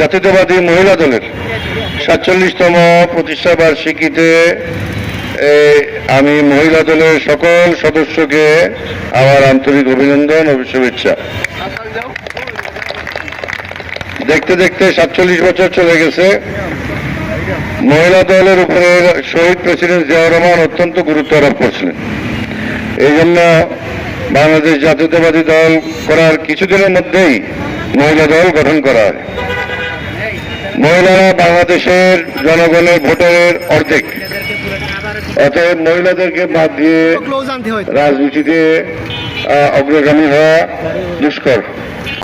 জাতীয়তাবাদী মহিলা দলের সাতচল্লিশতম প্রতিষ্ঠা বার্ষিকীতে আমি মহিলা দলের সকল সদস্যকে আমার আন্তরিক অভিনন্দন ও শুভেচ্ছা। দেখতে দেখতে সাতচল্লিশ বছর চলে গেছে। মহিলা দলের উপরে শহীদ প্রেসিডেন্ট জিয়াউর রহমান অত্যন্ত গুরুত্ব আরোপ করছিলেন। এই জন্য বাংলাদেশ জাতীয়তাবাদী দল করার কিছুদিনের মধ্যেই মহিলা দল গঠন করা হয়। মহিলারা বাংলাদেশের জনগণের ভোটারের অর্ধেক। অতএব মহিলাদেরকে বাদ দিয়ে রাজনীতিতে অগ্রগামী হওয়া দুষ্কর।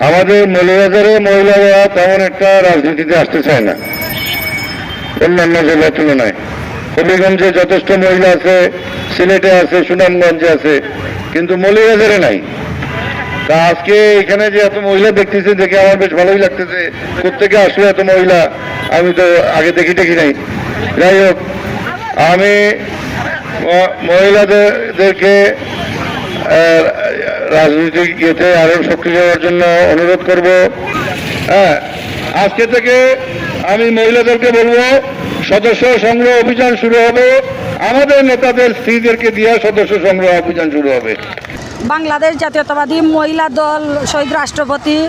আমাদের মৌলবাজারে মহিলারা তেমন একটা রাজনীতিতে আসতে চায় না। অন্যান্য জেলার তুলনায়। হবিগঞ্জে যথেষ্ট মহিলা আছে, সিলেটে আছে, সুনামগঞ্জে আছে, কিন্তু মৌলবাজারে নাই। তা আজকে এখানে যে এত মহিলা দেখতেছি দেখে আমার বেশ ভালোই লাগতেছে। কোথেকে আসলো এত মহিলা, আমি তো আগে দেখি দেখি নাই। যাই হোক, আমি মহিলাদেরকে রাজনৈতিক ইয়েতে আরও শক্তিশালী হওয়ার জন্য অনুরোধ করব। হ্যাঁ আজকে থেকে আমি মহিলাদেরকে বলব, সদস্য সংগ্রহ অভিযান শুরু হবে। আমাদের নেতাদের স্ত্রীদেরকে দিয়ে সদস্য সংগ্রহ অভিযান শুরু হবে। বাংলাদেশ জাতীয়তাবাদী মহিলা দল শহীদ রাষ্ট্রপতি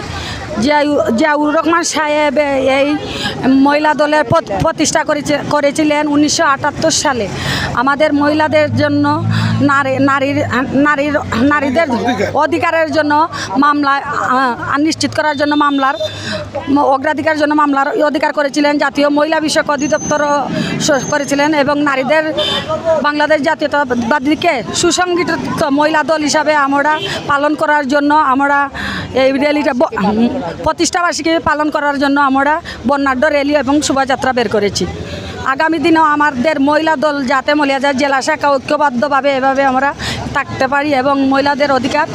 জিয়াউ- জিয়াউর রহমান সাহেব এই মহিলা দলের প্রতিষ্ঠা করেছে- করেছিলেন উনিশশো আটাত্তর সালে। আমাদের মহিলাদের জন্য নারী, নারীর নারীর, নারীদের অধিকারের জন্য মামলা নিশ্চিত করার জন্য মামলার অগ্রাধিকার জন্য মামলার অধিকার করেছিলেন জাতীয় মহিলা বিষয়ক অধিদপ্তর করেছিলেন এবং নারীদের বাংলাদেশ জাতীয়তাবাদীকে সুসংগঠিত মহিলা দল হিসাবে আমরা পালন করার জন্য আমরা এই র্যালিটা প্রতিষ্ঠাবার্ষিকী পালন করার জন্য আমরা বর্ণাঢ্য র্যালি এবং শোভাযাত্রা বের করেছি। আগামী দিনেও আমাদের মহিলা দল যাতে মলিয়াজার জেলা শাখা ঐক্যবদ্ধভাবে এভাবে আমরা থাকতে পারি এবং মহিলাদের অধিকার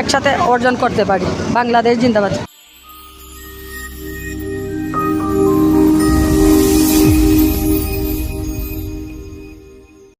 একসাথে অর্জন করতে পারি। বাংলাদেশ জিন্দাবাদ।